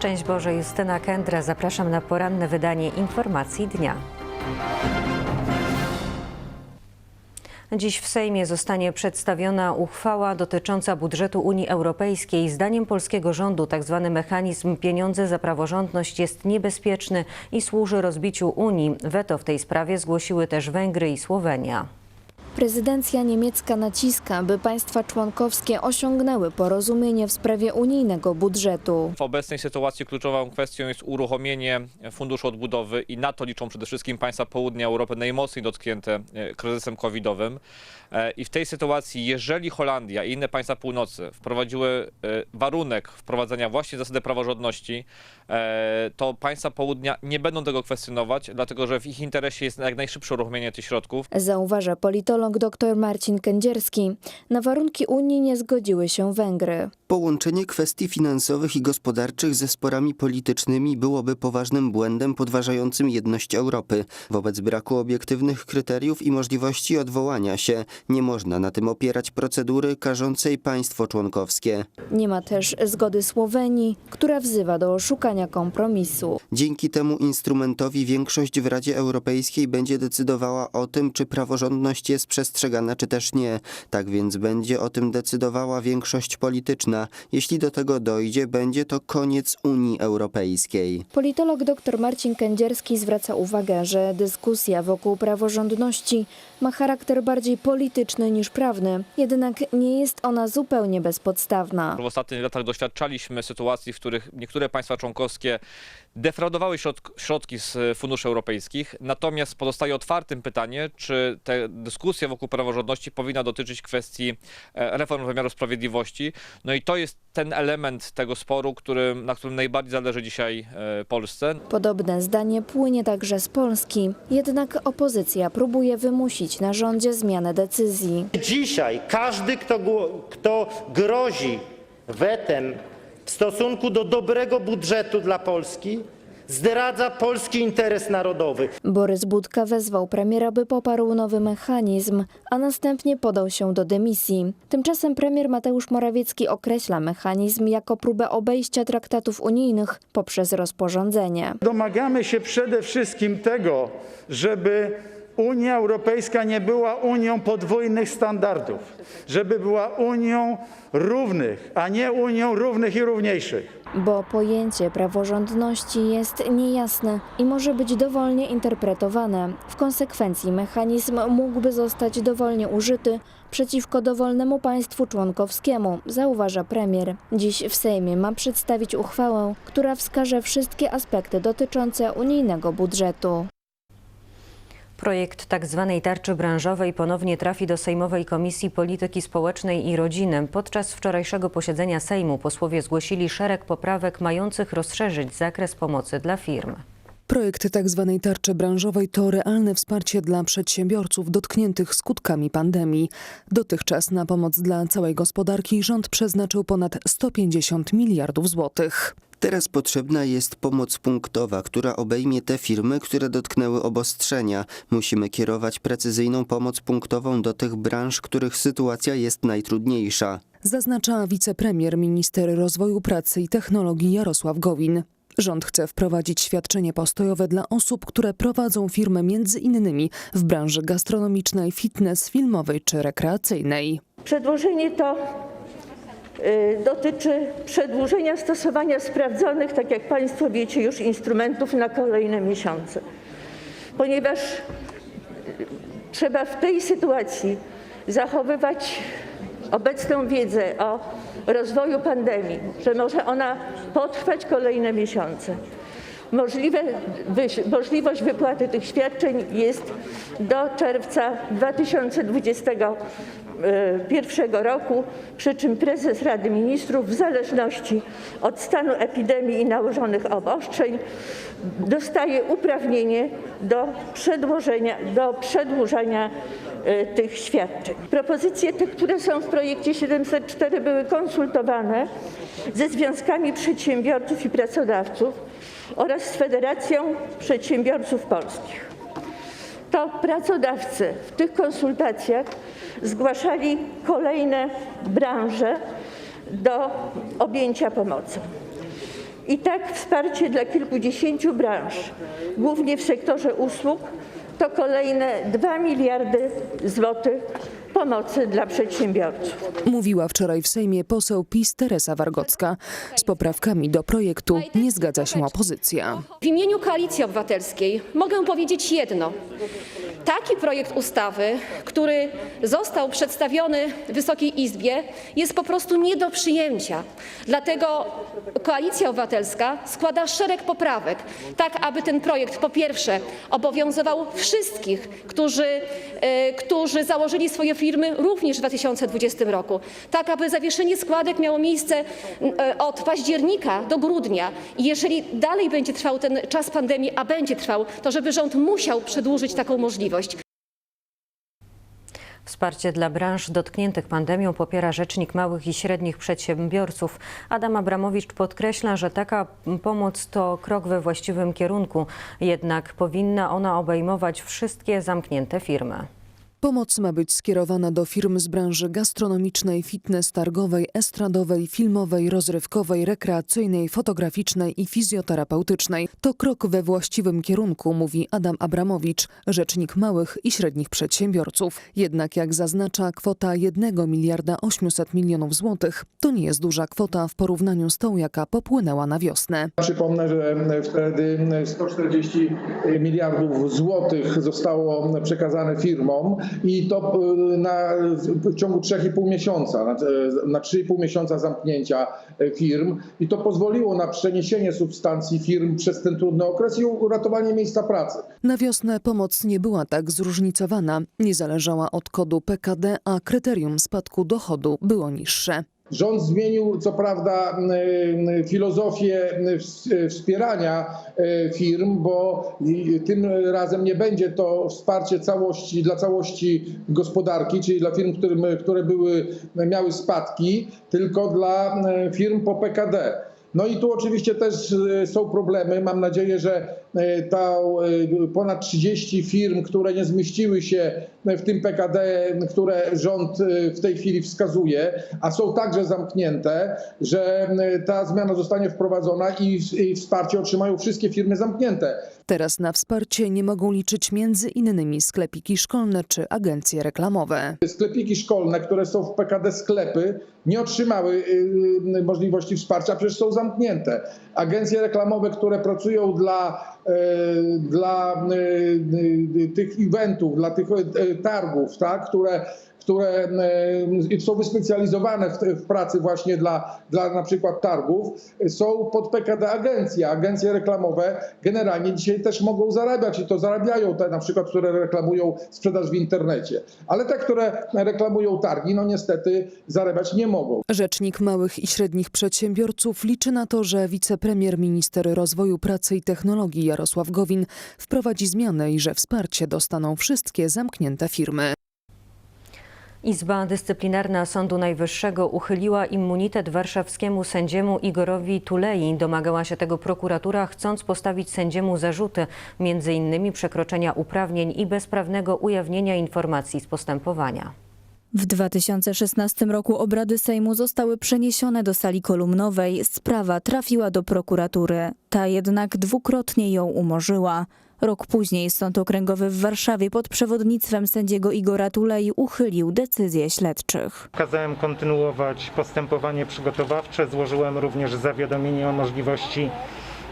Szczęść Boże, Justyna Kędra. Zapraszam na poranne wydanie informacji dnia. Dziś w Sejmie zostanie przedstawiona uchwała dotycząca budżetu Unii Europejskiej. Zdaniem polskiego rządu tzw. mechanizm pieniądze za praworządność jest niebezpieczny i służy rozbiciu Unii. Weto w tej sprawie zgłosiły też Węgry i Słowenia. Prezydencja niemiecka naciska, by państwa członkowskie osiągnęły porozumienie w sprawie unijnego budżetu. W obecnej sytuacji kluczową kwestią jest uruchomienie Funduszu Odbudowy i na to liczą przede wszystkim państwa południa Europy najmocniej dotknięte e, kryzysem covidowym. E, I w tej sytuacji, jeżeli Holandia i inne państwa północy wprowadziły e, warunek wprowadzenia właśnie zasady praworządności, to państwa południa nie będą tego kwestionować, dlatego że w ich interesie jest jak najszybsze uruchomienie tych środków. Zauważa politolog dr Marcin Kędzierski. Na warunki Unii nie zgodziły się Węgry. Połączenie kwestii finansowych i gospodarczych ze sporami politycznymi byłoby poważnym błędem podważającym jedność Europy. Wobec braku obiektywnych kryteriów i możliwości odwołania się nie można na tym opierać procedury karzącej państwo członkowskie. Nie ma też zgody Słowenii, która wzywa do szukania kompromisu. Dzięki temu instrumentowi większość w Radzie Europejskiej będzie decydowała o tym, czy praworządność jest przestrzegana, czy też nie. Tak więc będzie o tym decydowała większość polityczna. Jeśli do tego dojdzie, będzie to koniec Unii Europejskiej. Politolog dr Marcin Kędzierski zwraca uwagę, że dyskusja wokół praworządności ma charakter bardziej polityczny niż prawny, jednak nie jest ona zupełnie bezpodstawna. W ostatnich latach doświadczaliśmy sytuacji, w których niektóre państwa członkowskie defraudowały środk- środki z funduszy europejskich. Natomiast pozostaje otwartym pytanie, czy ta dyskusja wokół praworządności powinna dotyczyć kwestii e, reform wymiaru sprawiedliwości. No i to jest ten element tego sporu, którym, na którym najbardziej zależy dzisiaj e, Polsce. Podobne zdanie płynie także z Polski, jednak opozycja próbuje wymusić na rządzie zmianę decyzji. Dzisiaj każdy, kto, kto grozi wetem w stosunku do dobrego budżetu dla Polski, zdradza polski interes narodowy. Borys Budka wezwał premiera, by poparł nowy mechanizm, a następnie podał się do dymisji. Tymczasem premier Mateusz Morawiecki określa mechanizm jako próbę obejścia traktatów unijnych poprzez rozporządzenie. Domagamy się przede wszystkim tego, żeby Unia Europejska nie była Unią podwójnych standardów, żeby była Unią równych, a nie Unią równych i równiejszych. Bo pojęcie praworządności jest niejasne i może być dowolnie interpretowane. W konsekwencji mechanizm mógłby zostać dowolnie użyty przeciwko dowolnemu państwu członkowskiemu, zauważa premier. Dziś w Sejmie ma przedstawić uchwałę, która wskaże wszystkie aspekty dotyczące unijnego budżetu. Projekt tzw. tarczy branżowej ponownie trafi do Sejmowej Komisji Polityki Społecznej i Rodziny. Podczas wczorajszego posiedzenia Sejmu posłowie zgłosili szereg poprawek mających rozszerzyć zakres pomocy dla firm. Projekt tzw. tarczy branżowej to realne wsparcie dla przedsiębiorców dotkniętych skutkami pandemii. Dotychczas na pomoc dla całej gospodarki rząd przeznaczył ponad 150 miliardów złotych. Teraz potrzebna jest pomoc punktowa, która obejmie te firmy, które dotknęły obostrzenia. Musimy kierować precyzyjną pomoc punktową do tych branż, których sytuacja jest najtrudniejsza. Zaznacza wicepremier, minister rozwoju pracy i technologii Jarosław Gowin. Rząd chce wprowadzić świadczenie postojowe dla osób, które prowadzą firmę między innymi w branży gastronomicznej, fitness, filmowej czy rekreacyjnej. Przedłożenie to dotyczy przedłużenia stosowania sprawdzonych, tak jak Państwo wiecie, już instrumentów na kolejne miesiące. Ponieważ y, trzeba w tej sytuacji zachowywać obecną wiedzę o rozwoju pandemii, że może ona potrwać kolejne miesiące. Możliwe, możliwość wypłaty tych świadczeń jest do czerwca 2021 roku, przy czym prezes Rady Ministrów w zależności od stanu epidemii i nałożonych obostrzeń dostaje uprawnienie do przedłożenia, do przedłużania e, tych świadczeń. Propozycje te, które są w projekcie 704 były konsultowane ze związkami przedsiębiorców i pracodawców oraz z Federacją Przedsiębiorców Polskich. Pracodawcy w tych konsultacjach zgłaszali kolejne branże do objęcia pomocą. I tak wsparcie dla kilkudziesięciu branż, głównie w sektorze usług, to kolejne 2 miliardy złotych pomocy dla przedsiębiorców. Mówiła wczoraj w Sejmie poseł PiS Teresa Wargocka. Z poprawkami do projektu nie zgadza się opozycja. W imieniu Koalicji Obywatelskiej mogę powiedzieć jedno. Taki projekt ustawy, który został przedstawiony Wysokiej Izbie, jest po prostu nie do przyjęcia. Dlatego Koalicja Obywatelska składa szereg poprawek, tak aby ten projekt po pierwsze obowiązywał wszystkich, którzy, e, którzy założyli swoje firmy również w 2020 roku, tak aby zawieszenie składek miało miejsce e, od października do grudnia i jeżeli dalej będzie trwał ten czas pandemii, a będzie trwał, to żeby rząd musiał przedłużyć taką możliwość. Wsparcie dla branż dotkniętych pandemią popiera Rzecznik Małych i Średnich Przedsiębiorców. Adam Abramowicz podkreśla, że taka pomoc to krok we właściwym kierunku, jednak powinna ona obejmować wszystkie zamknięte firmy. Pomoc ma być skierowana do firm z branży gastronomicznej, fitness, targowej, estradowej, filmowej, rozrywkowej, rekreacyjnej, fotograficznej i fizjoterapeutycznej. To krok we właściwym kierunku, mówi Adam Abramowicz, rzecznik małych i średnich przedsiębiorców. Jednak jak zaznacza kwota 1 miliarda 800 milionów złotych, to nie jest duża kwota w porównaniu z tą, jaka popłynęła na wiosnę. Przypomnę, że wtedy 140 miliardów złotych zostało przekazane firmom i to y, na, w ciągu 3,5 miesiąca, na, na 3,5 miesiąca zamknięcia firm i to pozwoliło na przeniesienie substancji firm przez ten trudny okres i uratowanie miejsca pracy. Na wiosnę pomoc nie była tak zróżnicowana, nie zależała od kodu PKD, a kryterium spadku dochodu było niższe. Rząd zmienił co prawda y, filozofię y, wspierania y, firm, bo tym razem nie będzie to wsparcie całości dla całości gospodarki, czyli dla firm, którym, które były, miały spadki, tylko dla firm po PKD. No i tu oczywiście też są problemy. Mam nadzieję, że ta ponad 30 firm, które nie zmieściły się w tym PKD, które rząd w tej chwili wskazuje, a są także zamknięte, że ta zmiana zostanie wprowadzona i, i wsparcie otrzymają wszystkie firmy zamknięte. Teraz na wsparcie nie mogą liczyć między innymi sklepiki szkolne czy agencje reklamowe. Sklepiki szkolne, które są w PKD sklepy, nie otrzymały możliwości wsparcia, przecież są zamknięte. Agencje reklamowe, które pracują dla, dla tych eventów, dla tych targów, tak, które które są wyspecjalizowane w, w, pracy właśnie dla, dla na przykład targów, są pod PKD agencje. Agencje reklamowe generalnie dzisiaj też mogą zarabiać i to zarabiają te na przykład, które reklamują sprzedaż w internecie. Ale te, które reklamują targi, no niestety zarabiać nie mogą. Rzecznik małych i średnich przedsiębiorców liczy na to, że wicepremier minister rozwoju pracy i technologii Jarosław Gowin wprowadzi zmiany i że wsparcie dostaną wszystkie zamknięte firmy. Izba Dyscyplinarna Sądu Najwyższego uchyliła immunitet warszawskiemu sędziemu Igorowi Tulei. Domagała się tego prokuratura, chcąc postawić sędziemu zarzuty, m.in. przekroczenia uprawnień i bezprawnego ujawnienia informacji z postępowania. W 2016 roku obrady Sejmu zostały przeniesione do sali kolumnowej. Sprawa trafiła do prokuratury. Ta jednak dwukrotnie ją umorzyła. Rok później Sąd Okręgowy w Warszawie pod przewodnictwem sędziego Igora Tulei uchylił decyzje śledczych. Kazałem kontynuować postępowanie przygotowawcze. Złożyłem również zawiadomienie o możliwości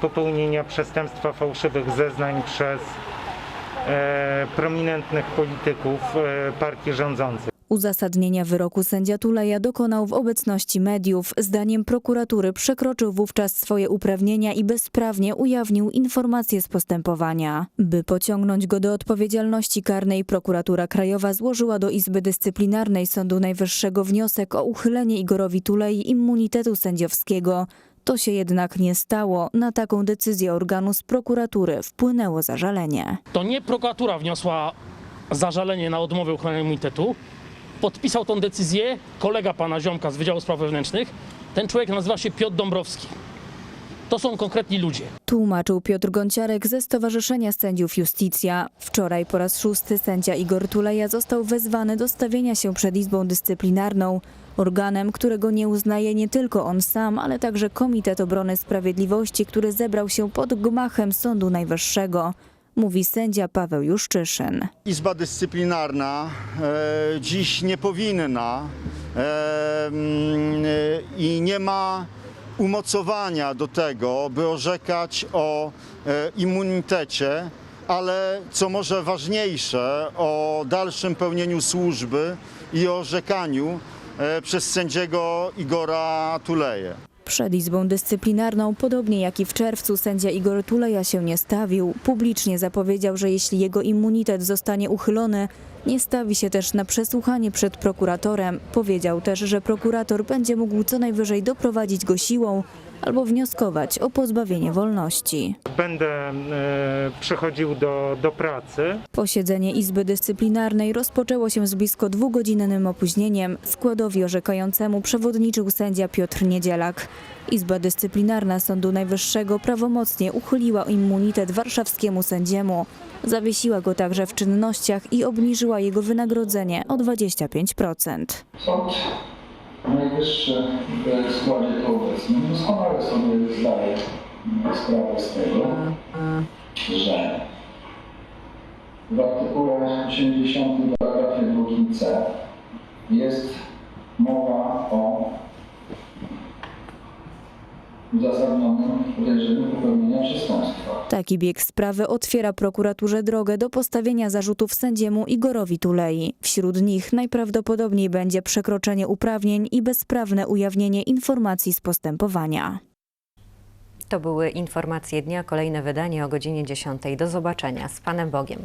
popełnienia przestępstwa fałszywych zeznań przez e, prominentnych polityków e, partii rządzącej. Uzasadnienia wyroku sędzia Tuleja dokonał w obecności mediów. Zdaniem prokuratury przekroczył wówczas swoje uprawnienia i bezprawnie ujawnił informacje z postępowania. By pociągnąć go do odpowiedzialności karnej, prokuratura krajowa złożyła do Izby Dyscyplinarnej Sądu Najwyższego wniosek o uchylenie Igorowi Tulei immunitetu sędziowskiego. To się jednak nie stało. Na taką decyzję organu z prokuratury wpłynęło zażalenie. To nie prokuratura wniosła zażalenie na odmowę uchylenia immunitetu. Podpisał tą decyzję kolega pana Ziomka z Wydziału Spraw Wewnętrznych. Ten człowiek nazywa się Piotr Dąbrowski. To są konkretni ludzie. Tłumaczył Piotr Gonciarek ze Stowarzyszenia Sędziów Justicja. Wczoraj po raz szósty sędzia Igor Tuleja został wezwany do stawienia się przed Izbą Dyscyplinarną. Organem, którego nie uznaje nie tylko on sam, ale także Komitet Obrony Sprawiedliwości, który zebrał się pod gmachem Sądu Najwyższego, mówi sędzia Paweł Juszczyszyn. Izba Dyscyplinarna e, dziś nie powinna e, e, i nie ma umocowania do tego, by orzekać o e, immunitecie, ale co może ważniejsze, o dalszym pełnieniu służby i o orzekaniu e, przez sędziego Igora Tuleję. Przed Izbą Dyscyplinarną, podobnie jak i w czerwcu, sędzia Igor Tuleja się nie stawił. Publicznie zapowiedział, że jeśli jego immunitet zostanie uchylony, nie stawi się też na przesłuchanie przed prokuratorem. Powiedział też, że prokurator będzie mógł co najwyżej doprowadzić go siłą albo wnioskować o pozbawienie wolności. Będę e, przychodził do, do pracy. Posiedzenie Izby Dyscyplinarnej rozpoczęło się z blisko dwugodzinnym opóźnieniem. Składowi orzekającemu przewodniczył sędzia Piotr Niedzielak. Izba Dyscyplinarna Sądu Najwyższego prawomocnie uchyliła immunitet warszawskiemu sędziemu. Zawiesiła go także w czynnościach i obniżyła jego wynagrodzenie o 25%. Sąd Najwyższy w składzie obecnym. Doskonale sobie zdaje sprawę z tego, że w artykule 80 paragrafie 2c jest mowa o uzasadnionym podejrzeniu popełnienia przestępstwa. Taki bieg sprawy otwiera prokuraturze drogę do postawienia zarzutów sędziemu Igorowi Tulei. Wśród nich najprawdopodobniej będzie przekroczenie uprawnień i bezprawne ujawnienie informacji z postępowania. To były informacje dnia, kolejne wydanie o godzinie 10. Do zobaczenia. Z Panem Bogiem.